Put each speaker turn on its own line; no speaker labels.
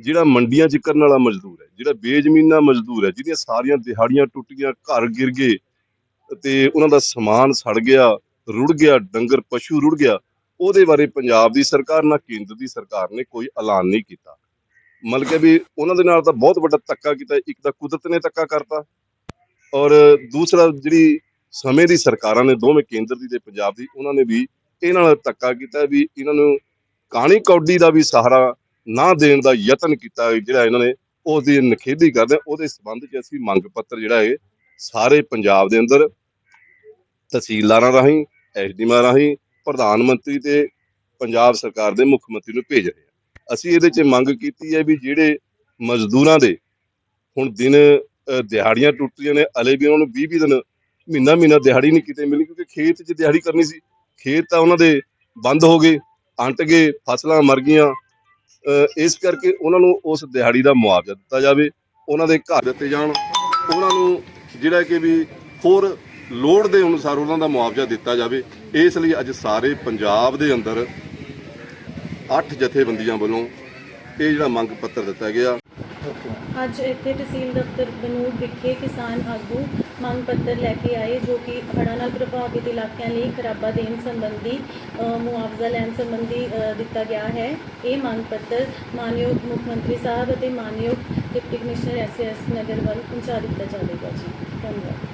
ਜਿਹੜਾ ਮੰਡੀਆਂ 'ਚ ਕਰਨ ਵਾਲਾ ਮਜ਼ਦੂਰ ਹੈ, ਜਿਹੜਾ ਬੇਜ਼ਮੀਨਾ ਮਜ਼ਦੂਰ ਹੈ, ਜਿਹਦੀਆਂ ਸਾਰੀਆਂ ਦਿਹਾੜੀਆਂ ਟੁੱਟੀਆਂ ਘਰ ਗਿਰ ਗਏ ਤੇ ਉਹਨਾਂ ਦਾ ਸਮਾਨ ਸੜ ਗਿਆ, ਰੁੜ ਗਿਆ, ਡੰਗਰ, ਪਸ਼ੂ ਰੁੜ ਗਿਆ, ਉਹਦੇ ਬਾਰੇ ਪੰਜਾਬ ਦੀ ਸਰਕਾਰ ਨਾ ਕੇਂਦਰ ਦੀ ਸਰਕਾਰ ਨੇ ਕੋਈ ਐਲਾਨ ਨਹੀਂ ਕੀਤਾ। ਮਤਲਬ ਕਿ ਵੀ ਉਹਨਾਂ ਦੇ ਨਾਲ ਤਾਂ ਬਹੁਤ ਵੱਡਾ ਧੱਕਾ ਕੀਤਾ, ਇੱਕ ਤਾਂ ਕੁਦਰਤ ਨੇ ਧੱਕਾ ਕਰਤਾ ਔਰ ਦੂਸਰਾ ਜਿਹੜੀ ਸਮੇਂ ਦੀ ਸਰਕਾਰਾਂ ਨੇ, ਦੋਵੇਂ ਕੇਂਦਰ ਦੀ ਤੇ ਪੰਜਾਬ ਦੀ, ਉਹਨਾਂ ਨੇ ਵੀ ਇਹਨਾਂ ਨਾਲ ਧੱਕਾ ਕੀਤਾ ਵੀ ਇਹਨਾਂ ਨੂੰ ਕਹਾਣੀ ਕੌਡੀ ਦਾ ਵੀ ਸਹਾਰਾ ਨਾ ਦੇਣ ਦਾ ਯਤਨ ਕੀਤਾ ਜਿਹੜਾ ਇਹਨਾਂ ਨੇ ਉਸ ਦੀ ਨਖੇਦੀ ਕਰਦੇ ਉਹਦੇ ਸੰਬੰਧ 'ਚ ਅਸੀਂ ਮੰਗ ਪੱਤਰ ਜਿਹੜਾ ਹੈ ਸਾਰੇ ਪੰਜਾਬ ਦੇ ਅੰਦਰ ਤਹਿਸੀਲਦਾਰਾਂ ਰਾਹੀਂ ਐਸਡੀਐਮ ਰਾਹੀਂ ਪ੍ਰਧਾਨ ਮੰਤਰੀ ਤੇ ਪੰਜਾਬ ਸਰਕਾਰ ਦੇ ਮੁੱਖ ਮੰਤਰੀ ਨੂੰ ਭੇਜ ਰਹੇ ਹਾਂ। ਅਸੀਂ ਇਹਦੇ 'ਚ ਮੰਗ ਕੀਤੀ ਹੈ ਵੀ ਜਿਹੜੇ ਮਜ਼ਦੂਰਾਂ ਦੇ ਹੁਣ ਦਿਨ ਅ, ਦਿਹਾੜੀਆਂ ਟੁੱਟੀਆਂ ਨੇ ਹਲੇ ਵੀ ਉਹਨਾਂ ਨੂੰ 20 20 ਦਿਨ ਮਹੀਨਾ ਮਹੀਨਾ ਦਿਹਾੜੀ ਨਹੀਂ ਕਿਤੇ ਮਿਲੀ ਕਿਉਂਕਿ ਖੇਤ 'ਚ ਦਿਹਾੜੀ ਕਰਨੀ ਸੀ। ਖੇਤ ਤਾਂ ਉਹਨਾਂ ਦੇ ਬੰਦ ਹੋ ਗਏ ਅੰਟ ਗਏ ਫਸਲਾਂ ਮਰ ਗਈਆਂ ਇਸ ਕਰਕੇ ਉਹਨਾਂ ਨੂੰ ਉਸ ਦਿਹਾੜੀ ਦਾ ਮੁਆਵਜ਼ਾ ਦਿੱਤਾ ਜਾਵੇ, ਉਹਨਾਂ ਦੇ ਘਰ ਦਿੱਤੇ ਜਾਣ, ਉਹਨਾਂ ਨੂੰ ਜਿਹੜਾ ਕਿ ਵੀ ਹੋਰ ਲੋੜ ਦੇ ਅਨੁਸਾਰ ਉਹਨਾਂ ਦਾ ਮੁਆਵਜ਼ਾ ਦਿੱਤਾ ਜਾਵੇ, ਇਸ ਲਈ ਅੱਜ ਸਾਰੇ ਪੰਜਾਬ ਦੇ ਅੰਦਰ ਅੱਠ ਜਥੇਬੰਦੀਆਂ ਵੱਲੋਂ ਇਹ ਜਿਹੜਾ ਮੰਗ ਪੱਤਰ ਦਿੱਤਾ ਗਿਆ।
ਅੱਜ ਇੱਥੇ ਤਹਿਸੀਲ ਦਫ਼ਤਰ ਬਨੂੜ ਵਿਖੇ ਕਿਸਾਨ ਆਗੂ ਮੰਗ ਪੱਤਰ ਲੈ ਕੇ ਆਏ ਜੋ ਕਿ ਹੜ੍ਹਾਂ ਨਾਲ ਪ੍ਰਭਾਵਿਤ ਇਲਾਕਿਆਂ ਲਈ ਖਰਾਬਾ ਦੇਣ ਸੰਬੰਧੀ ਅ, ਮੁਆਵਜ਼ਾ ਲੈਣ ਸੰਬੰਧੀ ਅ, ਦਿੱਤਾ ਗਿਆ ਹੈ। ਇਹ ਮੰਗ ਪੱਤਰ ਮਾਨਯੋਗ ਮੁੱਖ ਮੰਤਰੀ ਸਾਹਿਬ ਅਤੇ ਮਾਨਯੋਗ ਡਿਪਟੀ ਕਮਿਸ਼ਨਰ ਐਸਐਸ ਨਗਰ ਵੱਲ ਪਹੁੰਚਾ ਦਿੱਤਾ ਜਾਵੇਗਾ ਜੀ। ਧੰਨਵਾਦ।